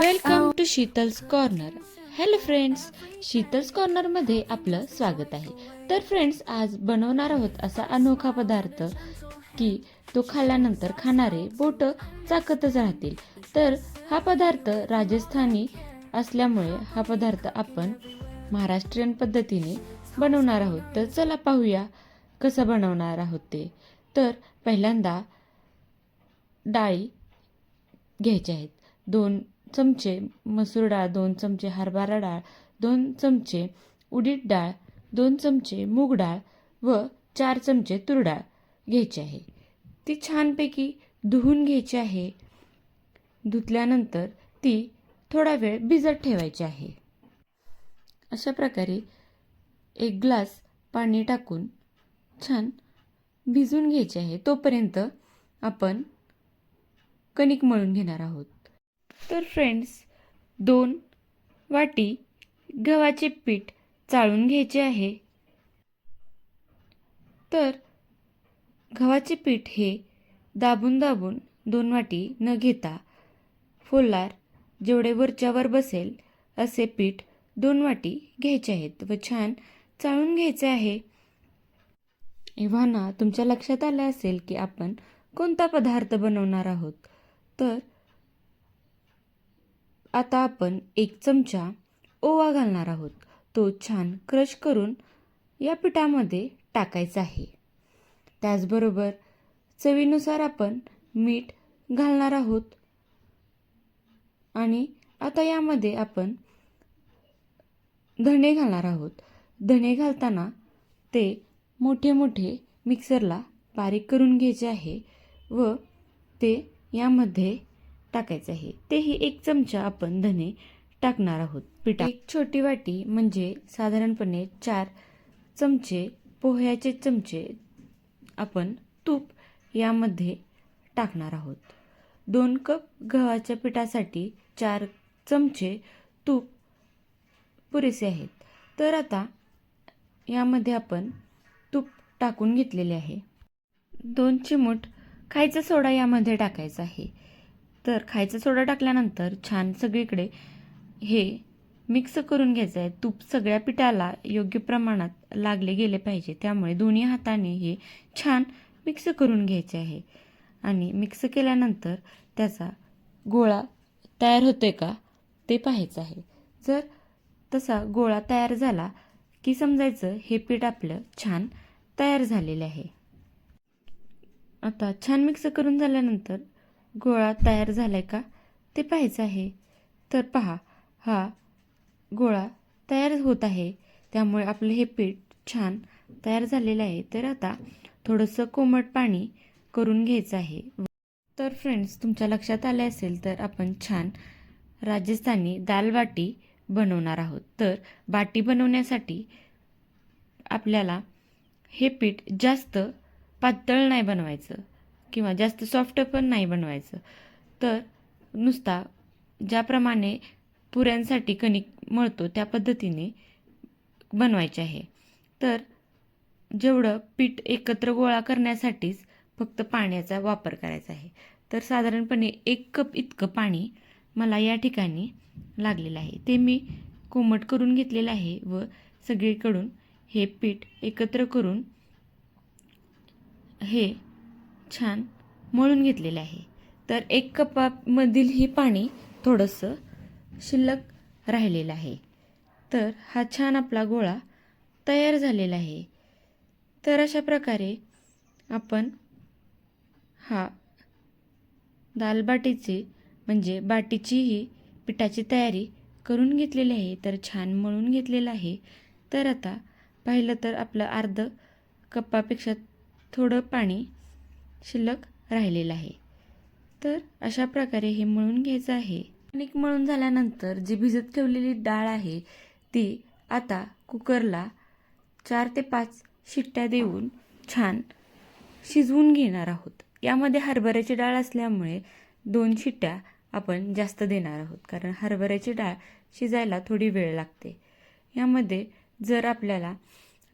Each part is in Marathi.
Welcome. To Sheetal's corner hello friends Sheetal's कॉर्नरमध्ये आपलं स्वागत आहे. तर फ्रेंड्स आज बनवणार आहोत असा अनोखा पदार्थ की तो खाल्ल्यानंतर खाणारे बोट चाकतच राहतील. तर हा पदार्थ राजस्थानी असल्यामुळे हा पदार्थ आपण महाराष्ट्रीयन पद्धतीने बनवणार आहोत. तर चला पाहूया कसं बनवणार आहोत ते. तर पहिल्यांदा डाळी घ्यायचे आहेत. दोन चमचे मसूर डाळ दोन चमचे हरभरा डाळ दोन चमचे उडीद डाळ दोन चमचे मूग डाळ व चार चमचे तूर डाळ घ्यायची आहे. ती छानपैकी धुवून घ्यायची आहे. धुतल्यानंतर ती थोडा वेळ भिजत ठेवायची आहे. अशा प्रकारे एक ग्लास पाणी टाकून छान भिजून घ्यायचे आहे तोपर्यंत आपण कणिक मळून घेणार आहोत. तर फ्रेंड्स दोन वाटी गव्हाचे पीठ चाळून घ्यायचे आहे. तर गव्हाचे पीठ हे दाबून दाबून दोन वाटी न घेता फोलार जेवढे वरच्यावर बसेल असे पीठ दोन वाटी घ्यायचे आहेत व छान चाळून घ्यायचे आहे. इव्हाना तुमच्या लक्षात आलं असेल की आपण कोणता पदार्थ बनवणार आहोत? तर आता आपण एक चमचा ओवा घालणार आहोत. तो छान क्रश करून या पिठामध्ये टाकायचा आहे. त्याचबरोबर चवीनुसार आपण मीठ घालणार आहोत. आणि आता यामध्ये आपण धणे घालणार आहोत. धणे घालताना ते मोठे मोठे मिक्सरला बारीक करून घ्यायचे आहे व ते यामध्ये टाकायचे आहे. तेही एक चमचा आपण धने टाकणार आहोत. पिठा एक छोटी वाटी म्हणजे साधारणपणे चार चमचे पोह्याचे चमचे आपण तूप यामध्ये टाकणार आहोत. दोन कप गव्हाच्या पिठासाठी चार चमचे तूप पुरेसे आहेत. तर आता यामध्ये आपण टाकून घेतलेले आहे. दोन चिमूट खायचा सोडा यामध्ये टाकायचा आहे. तर खायचा सोडा टाकल्यानंतर छान सगळीकडे हे मिक्स करून घ्यायचं आहे. तूप सगळ्या पिठाला योग्य प्रमाणात लागले गेले पाहिजे. त्यामुळे दोन्ही हाताने हे छान मिक्स करून घ्यायचे आहे. आणि मिक्स केल्यानंतर त्याचा गोळा तयार होतोय का ते पाहायचं आहे. जर तसा गोळा तयार झाला की समजायचं हे पीठ आपलं छान तयार झालेले आहे. आता छान मिक्स करून झाल्यानंतर गोळा तयार झाला आहे का ते पाहायचं आहे. तर पहा हा गोळा तयार होत आहे. त्यामुळे आपलं हे पीठ छान तयार झालेलं आहे. तर आता थोडंसं कोमट पाणी करून घ्यायचं आहे. तर फ्रेंड्स तुमच्या लक्षात आले असेल तर आपण छान राजस्थानी दाल बाटी बनवणार आहोत. तर बाटी बनवण्यासाठी आपल्याला हे पीठ जास्त पातळ नाही बनवायचं किंवा जास्त सॉफ्ट पण नाही बनवायचं. तर नुसता ज्याप्रमाणे पुऱ्यांसाठी कणिक मळतो त्या पद्धतीने बनवायचे आहे. तर जेवढं पीठ एकत्र गोळा करण्यासाठीच फक्त पाण्याचा वापर करायचा आहे. तर साधारणपणे एक कप इतकं पाणी मला या ठिकाणी लागलेलं आहे. ते मी कोमट करून घेतलेलं आहे व सगळीकडून हे पीठ एकत्र करून हे छान मळून घेतलेलं आहे. तर एक कपामधील हे पाणी थोडंसं शिल्लक राहिलेलं आहे. तर हा छान आपला गोळा तयार झालेला आहे. तर अशा प्रकारे आपण हा दालबाटीची म्हणजे बाटीचीही पिठाची तयारी करून घेतलेली आहे. तर छान मळून घेतलेलं आहे. तर आता पाहिलं तर आपलं अर्ध कप्पापेक्षा थोडं पाणी शिल्लक राहिलेलं आहे. तर अशा प्रकारे हे मळून घ्यायचं आहे. कणिक मळून झाल्यानंतर जी भिजत ठेवलेली डाळ आहे ती आता कुकरला चार ते पाच शिट्ट्या देऊन छान शिजवून घेणार आहोत. यामध्ये हरभऱ्याची डाळ असल्यामुळे दोन शिट्ट्या आपण जास्त देणार आहोत कारण हरभऱ्याची डाळ शिजायला थोडी वेळ लागते. यामध्ये जर आपल्याला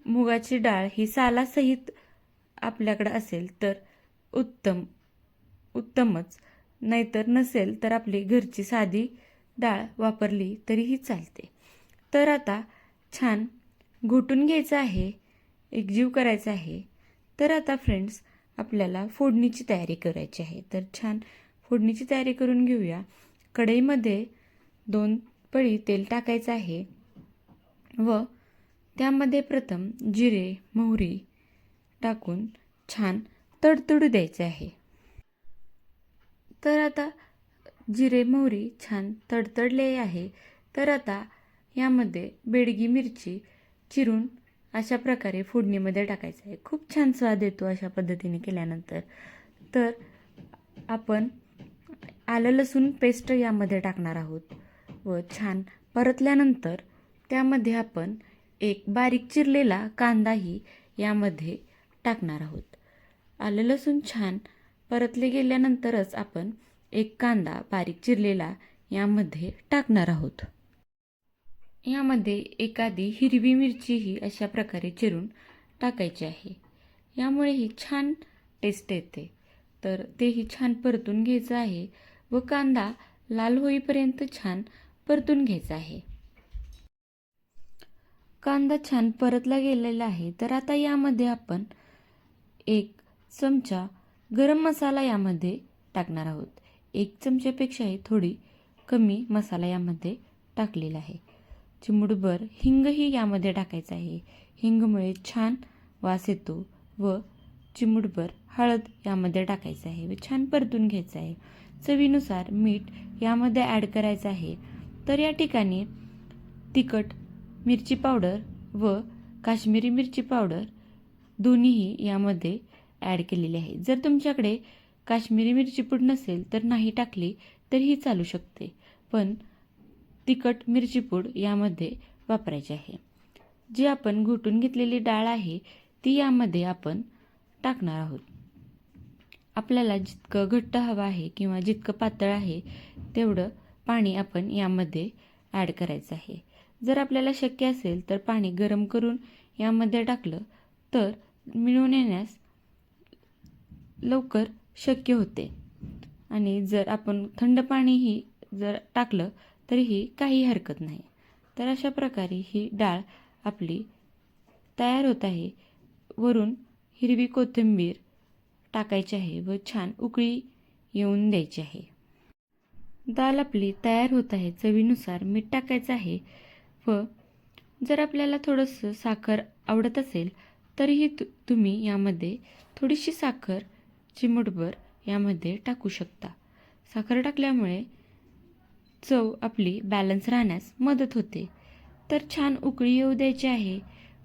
मुगाची डाळ ही सालासहित आपल्याकडं असेल तर उत्तम उत्तमच. नाहीतर नसेल तर आपली घरची साधी डाळ वापरली तरीही चालते. तर आता छान घोटून घ्यायचं आहे एकजीव करायचा आहे. तर आता फ्रेंड्स आपल्याला फोडणीची तयारी करायची आहे. तर छान फोडणीची तयारी करून घेऊया. कढईमध्ये दोन पळी तेल टाकायचं आहे व त्यामध्ये प्रथम जिरे मोहरी टाकून छान तडतडू द्यायचे आहे. तर आता जिरे मोहरी छान तडतडले आहे. तर आता यामध्ये बेडगी मिरची चिरून अशा प्रकारे फोडणीमध्ये टाकायचं आहे. खूप छान स्वाद येतो अशा पद्धतीने केल्यानंतर. तर आपण आलं लसूण पेस्ट यामध्ये टाकणार आहोत व छान परतल्यानंतर त्यामध्ये आपण एक बारीक चिरलेला कांदाही यामध्ये टाकणार आहोत. आलं लसूण छान परतले गेल्यानंतरच आपण एक कांदा बारीक चिरलेला यामध्ये टाकणार आहोत. यामध्ये एखादी हिरवी मिरचीही अशा प्रकारे चिरून टाकायची आहे. यामुळे ही छान टेस्ट येते. तर तेही छान परतून घ्यायचं आहे व कांदा लाल होईपर्यंत छान परतून घ्यायचा आहे. कांदा छान परतला गेलेला आहे. तर आता यामध्ये आपण एक चमचा गरम मसाला यामध्ये टाकणार आहोत. एक चमच्यापेक्षाही थोडी कमी मसाला यामध्ये टाकलेला आहे. चिमुडभर हिंगही यामध्ये टाकायचं आहे. हिंगमुळे छान वास येतो व चिमुडभर हळद यामध्ये टाकायचं आहे व छान परतून घ्यायचं आहे. चवीनुसार मीठ यामध्ये ॲड करायचं आहे. तर या ठिकाणी तिखट मिरची पावडर व काश्मीरी मिरची पावडर दोन्हीही यामध्ये ॲड केलेले आहे. जर तुमच्याकडे काश्मीरी मिरची पूड नसेल तर नाही टाकली तरीही चालू शकते पण तिखट मिरची पूड यामध्ये वापरायची आहे. जी आपण घुटून घेतलेली डाळ आहे ती यामध्ये आपण टाकणार आहोत. आपल्याला जितकं घट्ट हवं आहे किंवा जितकं पातळ आहे तेवढं पाणी आपण यामध्ये ॲड करायचं आहे. जर आपल्याला शक्य असेल तर पाणी गरम करून यामध्ये टाकलं तर मिळून येण्यास लवकर शक्य होते. आणि जर आपण थंड पाणीही जर टाकलं तरीही काही हरकत नाही. तर अशा प्रकारे ही डाळ आपली तयार होत आहे. वरून हिरवी कोथिंबीर टाकायची आहे व छान उकळी येऊन द्यायची आहे. दाल आपली तयार होत आहे. चवीनुसार मीठ टाकायचं आहे. व जर आपल्याला थोडंसं साखर आवडत असेल तरीही तु तुम्ही यामध्ये थोडीशी साखर चिमूटभर यामध्ये टाकू शकता. साखर टाकल्यामुळे चव आपली बॅलन्स राहण्यास मदत होते. तर छान उकळी येऊ द्यायची आहे.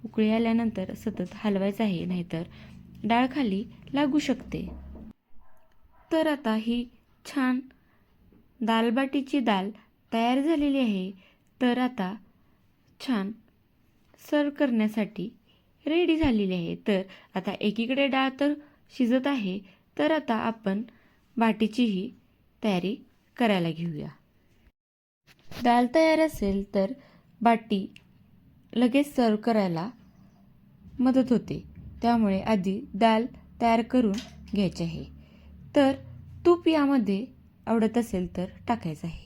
उकळी आल्यानंतर सतत हलवायचं आहे नाहीतर डाळ खाली लागू शकते. तर आता ही छान दालबाटीची दाल तयार झालेली आहे. तर आता छान. सर्व करण्यासाठी रेडी झालेली आहे. तर आता एकीकडे डाळ तर शिजत आहे. तर आता आपण बाटीचीही तयारी करायला घेऊया. डाळ तयार असेल तर बाटी लगेच सर्व करायला मदत होते. त्यामुळे आधी डाळ तयार करून घ्यायची आहे. तर तूप यामध्ये आवडत असेल तर टाकायचं आहे.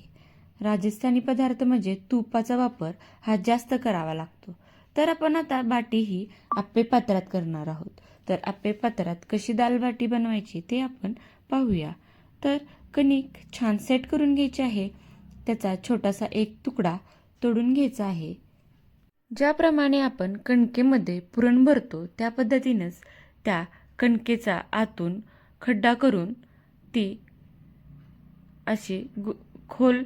राजस्थानी पदार्थ म्हणजे तुपाचा वापर हा जास्त करावा लागतो. तर आपण आता बाटी ही आप्पे पात्रात करणार आहोत. तर आप्पे पात्रात कशी दाल बाटी बनवायची ते आपण पाहूया. तर कणिक छान सेट करून घ्यायची आहे. त्याचा छोटासा एक तुकडा तोडून घ्यायचा आहे. ज्याप्रमाणे आपण कणकेमध्ये पुरण भरतो त्या पद्धतीनंच त्या कणकेचा आतून खड्डा करून ती अशी गु खोल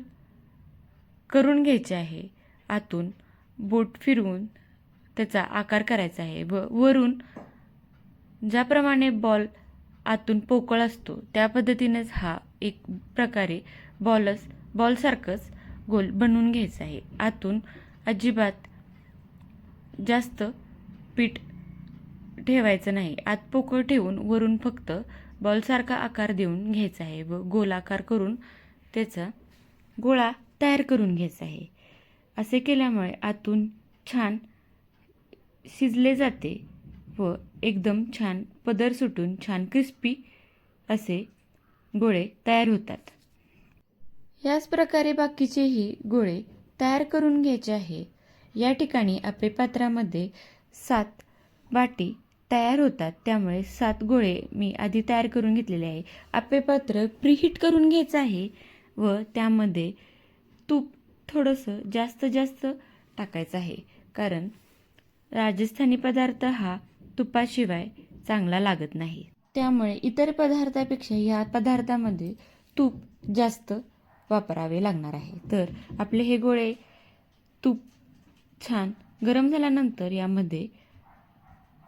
करून घ्यायचे आहे. आतून बोट फिरवून त्याचा आकार करायचा आहे. व वरून ज्याप्रमाणे बॉल आतून पोकळ असतो त्या पद्धतीनेच हा एक प्रकारे बॉलच बॉलसारखंच गोल बनवून घ्यायचा आहे. आतून अजिबात जास्त पीठ ठेवायचं नाही. आत पोकळ ठेवून वरून फक्त बॉलसारखा आकार देऊन घ्यायचा आहे. व गोलाकार करून त्याचा गोळा तयार करून घ्यायचं आहे. असे केल्यामुळे आतून छान शिजले जाते व एकदम छान पदर सुटून छान क्रिस्पी असे गोळे तयार होतात. याच प्रकारे बाकीचेही गोळे तयार करून घ्यायचे आहे. या ठिकाणी आपे पात्रामध्ये सात बाटी तयार होतात. त्यामुळे सात गोळे मी आधी तयार करून घेतलेले आहे. आपे पात्र प्रीहीट करून घ्यायचं आहे व त्यामध्ये तूप थोडंसं जास्त जास्त टाकायचं आहे. कारण राजस्थानी पदार्थ हा तुपाशिवाय चांगला लागत नाही. त्यामुळे इतर पदार्थापेक्षा या पदार्थामध्ये तूप जास्त वापरावे लागणार आहे. तर आपले हे गोळे तूप छान गरम झाल्यानंतर यामध्ये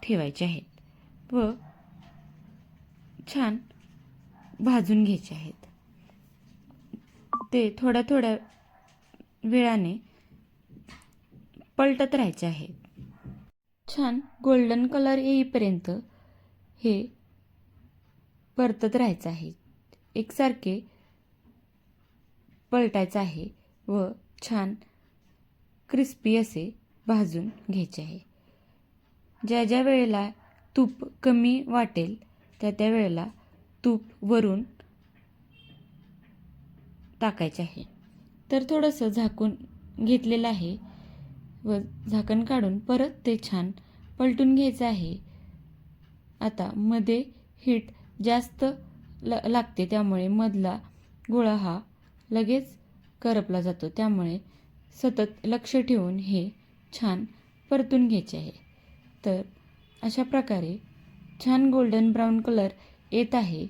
ठेवायचे आहेत व छान भाजून घ्यायचे आहेत. ते थोड्या थोड्या वेळाने पलटत राहायचे आहेत छान गोल्डन कलर येईपर्यंत हे परतत राहायचं आहे. एकसारखे पलटायचं आहे व छान क्रिस्पी असे भाजून घ्यायचे आहे. ज्या ज्या वेळेला तूप कमी वाटेल त्या त्या वेळेला तूप वरून टाकायचे आहे. तर थोडंसं झाकून घेतलेलं आहे व झाकण काढून परत ते छान पलटून घ्यायचं आहे. आता मध्ये हीट जास्त ल लागते त्यामुळे मधला गोळा हा लगेच करपला जातो. त्यामुळे सतत लक्ष ठेवून हे छान परतून घ्यायचे आहे. तर अशा प्रकारे छान गोल्डन ब्राऊन कलर येत आहे.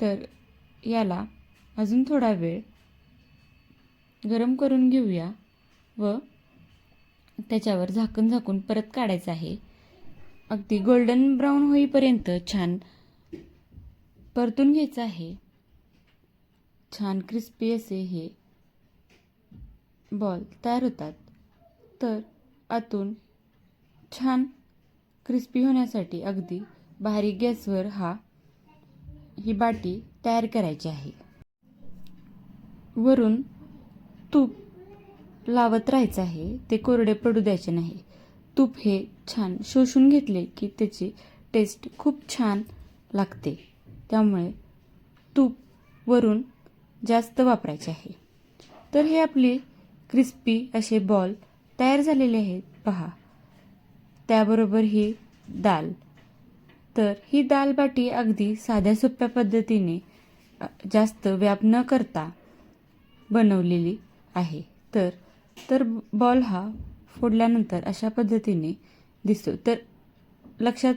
तर याला अजून थोडा वेळ गरम करून घेऊया व त्याच्यावर झाकण झाकून परत काढायचं आहे. अगदी गोल्डन ब्राऊन होईपर्यंत छान परतून घ्यायचं आहे. छान क्रिस्पी असे हे बॉल तयार होतात. तर आतून छान क्रिस्पी होण्यासाठी अगदी बारीक गॅसवर हा ही बाटी तयार करायची आहे. वरून तूप लावत राहायचं आहे ते कोरडे पडू द्यायचे नाही. तूप हे छान शोषून घेतले की त्याची टेस्ट खूप छान लागते. त्यामुळे तूप वरून जास्त वापरायचे आहे. तर हे आपले क्रिस्पी असे बॉल तयार झालेले आहेत. पहा. त्याबरोबर ही दाल. तर ही दाल बाटी अगदी साध्या सोप्या पद्धतीने जास्त व्याप न करता बनवलेली आहे. तर तर बॉल हा फोडल्यानंतर अशा पद्धतीने दिसतो. तर लक्षात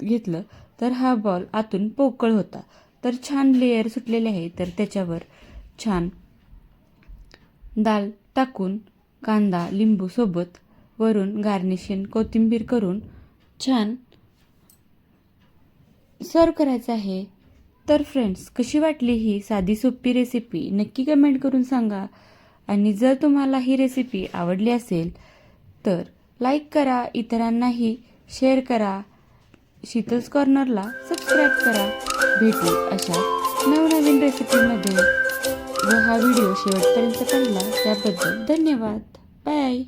घेतलं तर हा बॉल आतून पोकळ होता. तर छान लेयर सुटलेले आहे. तर त्याच्यावर छान दाल टाकून कांदा लिंबूसोबत वरून गार्निशिंग कोथिंबीर करून छान सर्व करायचं आहे. तर फ्रेंड्स कशी वाटली ही साधी सोपी रेसिपी नक्की कमेंट करून सांगा. आणि जर तुम्हाला ही रेसिपी आवडली असेल तर लाईक करा इतरांनाही शेअर करा. शीतल्स कॉर्नरला सबस्क्राईब करा. भेटू अशा नवनवीन रेसिपीमध्ये व हा व्हिडिओ शेवटपर्यंत पाहिला त्याबद्दल धन्यवाद. बाय